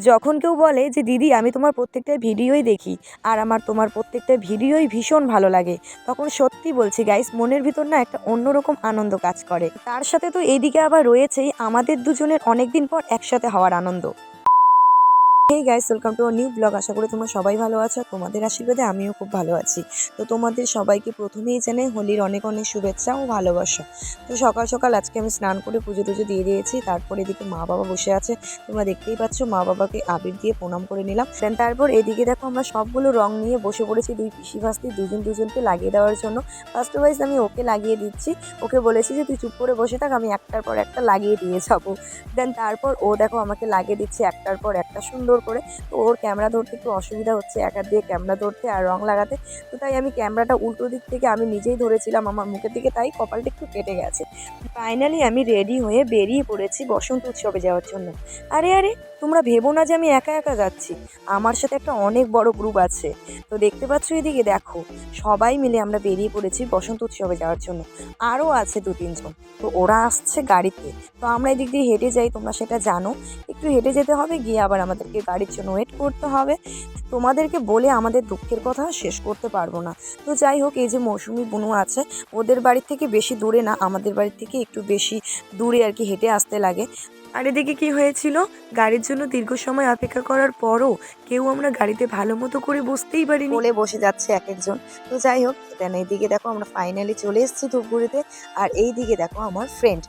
যখন কেউ বলে যে, দিদি, আমি তোমার প্রত্যেকটা ভিডিওই দেখি আর আমার তোমার প্রত্যেকটা ভিডিওই ভীষণ ভালো লাগে, তখন সত্যি বলছি গাইস মনের ভিতর না একটা অন্যরকম আনন্দ কাজ করে। তার সাথে তো এদিকে আবার রয়েছেই আমাদের দুজনের অনেকদিন পর একসাথে হওয়ার আনন্দ। Hey guys welcome to new blog আশা করি তোমরা সবাই ভালো আছো, তোমাদের আশীর্বাদে আমিও খুব ভালো আছি। তো তোমাদের সবাইকে প্রথমেই জানাই, হোলির অনেক অনেক শুভেচ্ছা ও ভালোবাসা। তো সকাল সকাল আজকে আমি স্নান করে পুজো টুজো দিয়ে দিয়েছি, তারপর এদিকে মা বাবা বসে আছে। তোমরা দেখতেই পাচ্ছ, মা বাবাকে আবির দিয়ে প্রণাম করে নিলাম। দেন তারপর এদিকে দেখো, আমরা সবগুলো রং নিয়ে বসে পড়েছি দুই পিসি ভাস্তি, দুজন দুজনকে লাগিয়ে দেওয়ার জন্য। ফার্স্ট ওয়াইজ আমি ওকে লাগিয়ে দিচ্ছি। ওকে বলেছি যে, তুই চুপ করে বসে থাক, আমি একটার পর একটা লাগিয়ে দিয়ে যাব। দেন তারপর ও দেখো, আমাকে লাগিয়ে দিচ্ছে একটার পর একটা সুন্দর করে। তো ওর ক্যামেরা ধরতে একটু অসুবিধা হচ্ছে, একা দিয়ে ক্যামেরা ধরতে আর রং লাগাতে। তো তাই আমি ক্যামেরাটা উল্টো দিক থেকে আমি নিজেই ধরেছিলাম আমার মুখের দিকে, তাই কপালটা একটু কেটে গেছে। ফাইনালি আমি রেডি হয়ে বেরিয়ে পড়েছি বসন্ত উৎসবে যাওয়ার জন্য। আরে আরে! তোমরা ভেবো না যে আমি একা একা যাচ্ছি। আমার সাথে একটা অনেক বড় গ্রুপ আছে। তো দেখতে পাচ্ছ এদিকে দেখো, সবাই মিলে আমরা বেরিয়ে পড়েছি বসন্ত উৎসবে যাওয়ার জন্য। আরও আছে দু তিনজন তো ওরা আসছে গাড়িতে। তো আমরা এদিক দিয়ে হেঁটে যাই, তোমরা সেটা জানো। একটু হেঁটে যেতে হবে, গিয়ে আবার আমাদেরকে গাড়ির জন্য ওয়েট করতে হবে। তোমাদেরকে বলে আমাদের দুঃখের কথা শেষ করতে পারব না। তো যাই হোক, এই যে মৌসুমি বুনু আছে, ওদের বাড়ির থেকে বেশি দূরে না, আমাদের বাড়ির থেকে একটু বেশি দূরে আর কি হেঁটে আসতে লাগে। আর এদিকে কি হয়েছিল? গাড়ির জন্য দীর্ঘ সময় অপেক্ষা করার পরও কেউ আমরা গাড়িতে ভালো মতো করে বসতেই পারিনি। বলে বসে যাচ্ছে এক একজন। তো যাই হোক, দেন এইদিকে দেখো আমরা ফাইনালি চলে এসেছি ধূপগুড়িতে। আর এই দিকে দেখো আমার ফ্রেন্ড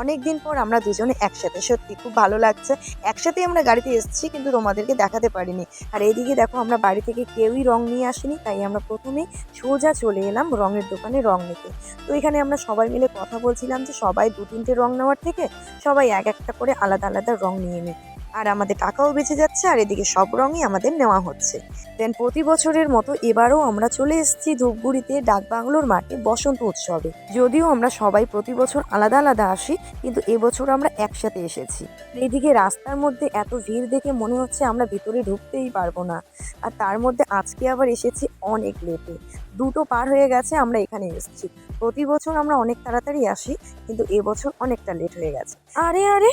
অনেক দিন পর আমরা দুজনে একসাথে। সত্যি খুব ভালো লাগছে। একসাথেই আমরা গাড়িতে এসেছি কিন্তু তোমাদেরকে দেখাতে পারিনি। আর এইদিকে দেখো আমরা বাড়ি থেকে কেউই রং নিয়ে আসিনি, তাই আমরা প্রথমেই সোজা চলে এলাম রঙের দোকানে রং নিতে। তো এখানে আমরা সবাই মিলে কথা বলছিলাম যে সবাই দু তিনটে রং নেওয়ার থেকে সবাই এক একটা করে আলাদা আলাদা রং নিয়ে নিই আর আমাদের টাকাও বেঁচে যাচ্ছে, আর এদিকে সব রঙই আমাদের নেওয়া হচ্ছে। দেন প্রতি বছরের মতো এবারও আমরা চলে এসেছি ধূপগুড়িতে ডাকবাংলোর মাঠে বসন্ত উৎসবে। যদিও আমরা সবাই প্রতি বছর আলাদা আলাদা আসি, কিন্তু এবছর আমরা একসাথে এসেছি। এইদিকে রাস্তার মধ্যে এত ভিড় দেখে মনে হচ্ছে আমরা ভিতরে ঢুকতেই পারব না। আর তার মধ্যে আজকে আবার এসেছি অনেক লেটে দুটো পার হয়ে গেছে, আমরা এখানে এসেছি। প্রতি বছর আমরা অনেক তাড়াতাড়ি আসি, কিন্তু এবছর অনেকটা লেট হয়ে গেছে। আরে আরে!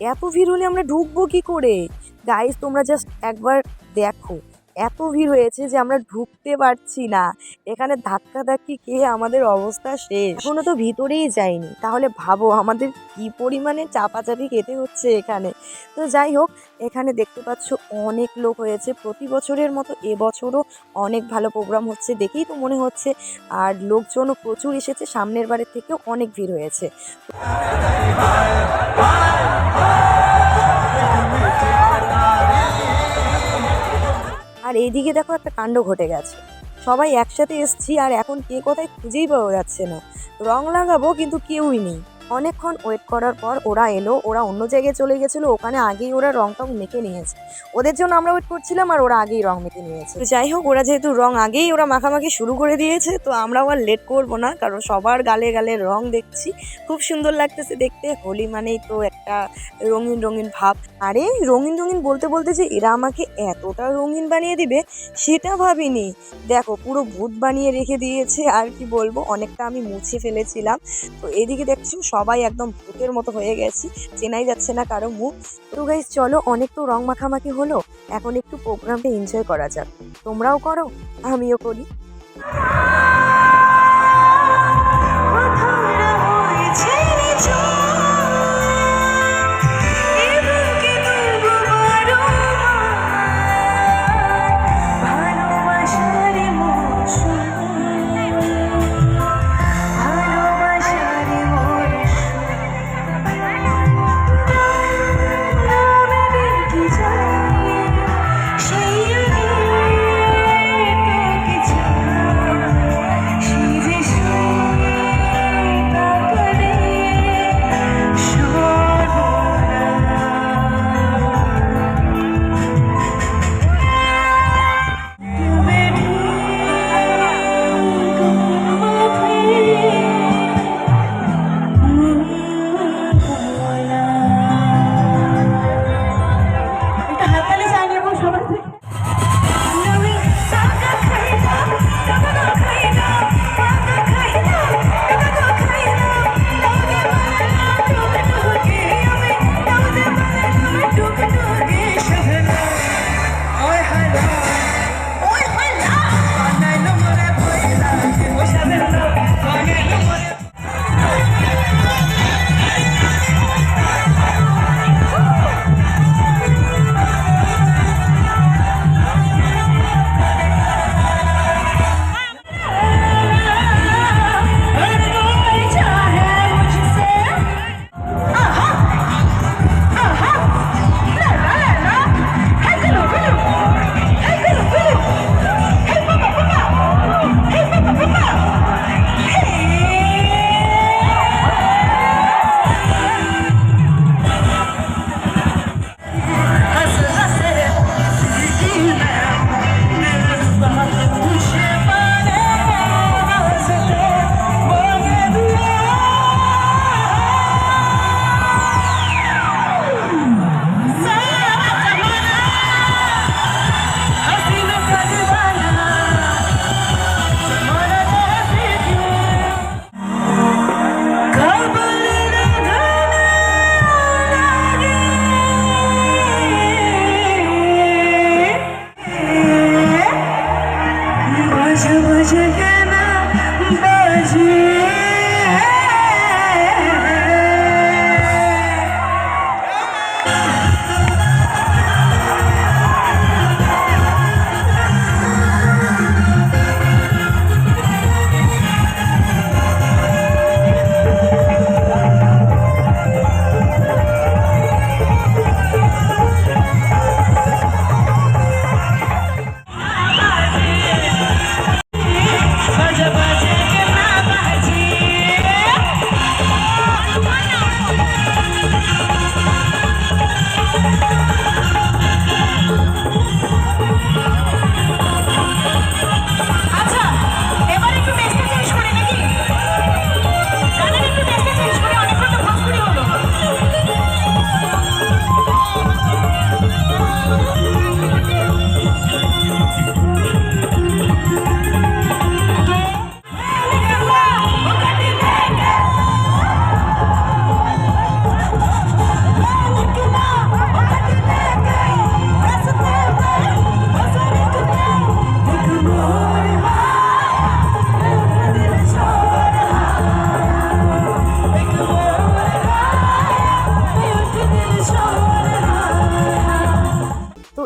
এত ভিড় হলে আমরা ঢুকবো কি করে? গাইস তোমরা জাস্ট একবার দেখো। এত ভিড় হয়েছে যে আমরা ঢুকতে পারছি না। এখানে ধাক্কা ধাক্কি খেয়ে আমাদের অবস্থা শেষ। এখনও তো ভিতরেই যায়নি তাহলে ভাবো আমাদের কি পরিমাণে চাপাচাপি খেতে হচ্ছে এখানে? তো যাই হোক, এখানে দেখতে পাচ্ছ অনেক লোক হয়েছে। প্রতি বছরের মতো এবছরও অনেক ভালো প্রোগ্রাম হচ্ছে দেখেই তো মনে হচ্ছে। আর লোকজনও প্রচুর এসেছে। সামনের বারের থেকেও অনেক ভিড় হয়েছে। এইদিকে দেখো একটা কাণ্ড ঘটে গেছে। সবাই একসাথে এসছি আর এখন কে কোথায় খুঁজেই পাওয়া যাচ্ছে না। রং লাগাবো কিন্তু কেউই নেই। অনেকক্ষণ ওয়েট করার পর ওরা এলো, ওরা অন্য জায়গায় চলে গেছিল, ওখানে আগেই ওরা রং টং মেখে নিয়েছে। ওদের জন্য আমরা ওয়েট করছিলাম আর ওরা আগেই রং মেখে নিয়েছে। যাই হোক, ওরা যেহেতু রং আগেই ওরা মাখামাখি শুরু করে দিয়েছে, তো আমরাও আর লেট করব না, কারণ সবার গালে গালে রং দেখছি। খুব সুন্দর লাগতেছে দেখতে, হোলি মানেই তো একটা রঙিন রঙিন ভাব। আরে, রঙিন রঙিন বলতে বলতে যে এরা আমাকে এতটা রঙিন বানিয়ে দিবে, সেটা ভাবিনি। দেখো, পুরো ভূত বানিয়ে রেখে দিয়েছে, আর কি বলব, অনেকটা আমি মুছে ফেলেছিলাম। তো এদিকে দেখছ সবাই একদম ভূতের মতো হয়ে গেছি, চেনাই যাচ্ছে না কারও মুখ। তো গাইজ চলো অনেক তো রং মাখামাখি হলো, এখন একটু প্রোগ্রামটা এনজয় করা যাক। তোমরাও করো, আমিও করি।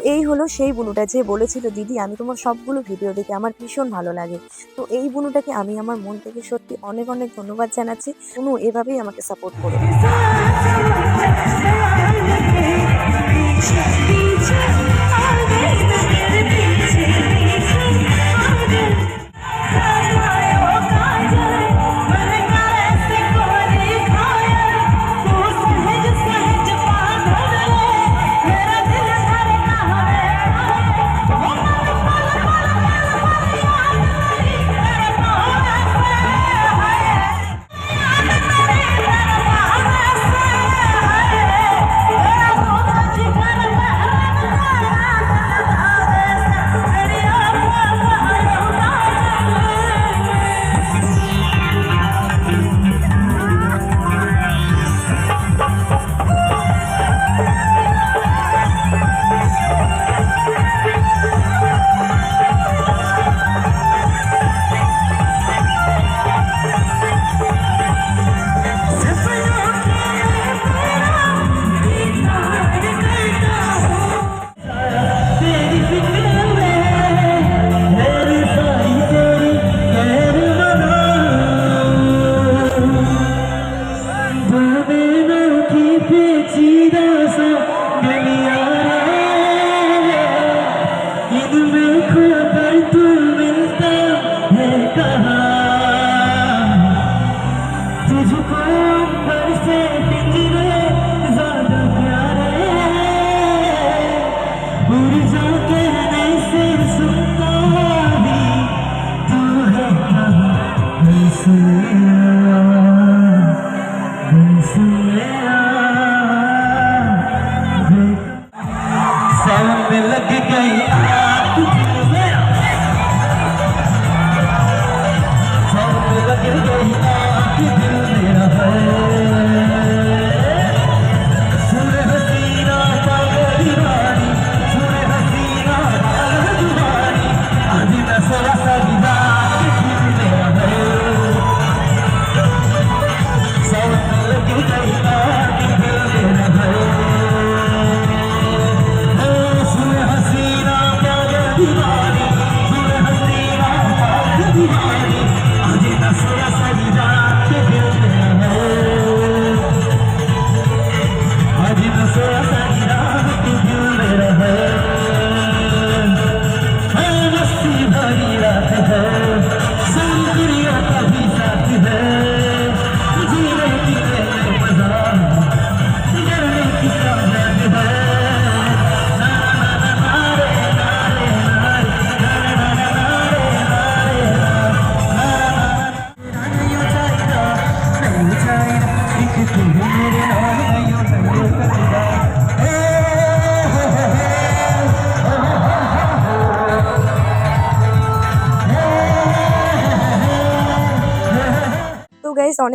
এই হলো সেই বুনুটা যে বলেছিল দিদি আমি তোমার সবগুলো ভিডিও দেখে আমার ভীষণ ভালো লাগে তো এই বুনুটাকে আমি আমার মন থেকে সত্যি অনেক অনেক ধন্যবাদ জানাচ্ছি বুনু এভাবেই আমাকে সাপোর্ট করে Thank you.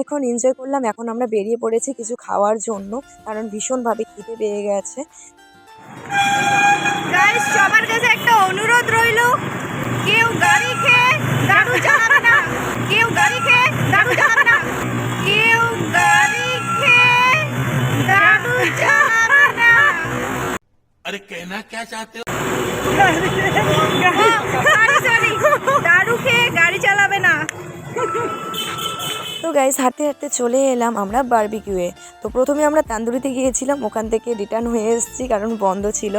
অনেকক্ষণ এনজয় করলাম এখন আমরা বেরিয়ে পড়েছি কিছু খাওয়ার জন্য কারণ ভীষণভাবে খিদে পেয়ে গেছে। সবার কাছে একটা অনুরোধ রইল কেউ গাড়ি খেয়ে দারু চালাবে না। কেউ গাড়ি খেয়ে দারু চালাবে না। কেউ গাড়ি খেয়ে দারু চালাবে না। আরে কেনা কে গাইস হাঁটতে হাঁটতে চলে এলাম আমরা বারবিকিউয়ে তো প্রথমে আমরা তান্দুরিতে গিয়েছিলাম, ওখান থেকে রিটার্ন হয়ে এসেছি কারণ বন্ধ ছিল।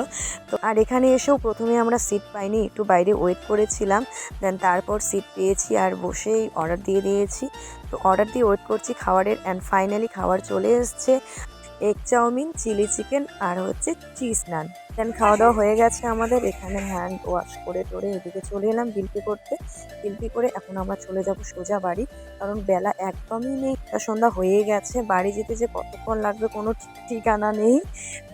তো আর এখানে এসেও প্রথমে আমরা সিট পাইনি, একটু বাইরে ওয়েট করেছিলাম। দেন তারপর সিট পেয়েছি আর বসেই অর্ডার দিয়ে দিয়েছি। তো অর্ডার দিয়ে ওয়েট করছি, খাবারের অ্যান্ড ফাইনালি খাবার চলে এসছে। এগ চাউমিন চিলি চিকেন আর হচ্ছে চিজ নান দেন খাওয়া দাওয়া হয়ে গেছে আমাদের, এখানে হ্যান্ড ওয়াশ করে টোরে এদিকে চলে এলাম বিল পে করতে। বিল পে করে এখন আমরা চলে যাব সোজা বাড়ি, কারণ বেলা একদমই নেই। তা সন্ধ্যা হয়ে গেছে, বাড়ি যেতে যে কতক্ষণ লাগবে কোনো ঠিকানা নেই।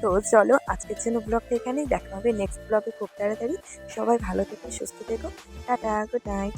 তো চলো আজকের জন্য ব্লগটা এখানেই, দেখা হবে নেক্সট ব্লগে খুব তাড়াতাড়ি। সবাই ভালো থেকো, সুস্থ থেকো। Tata good night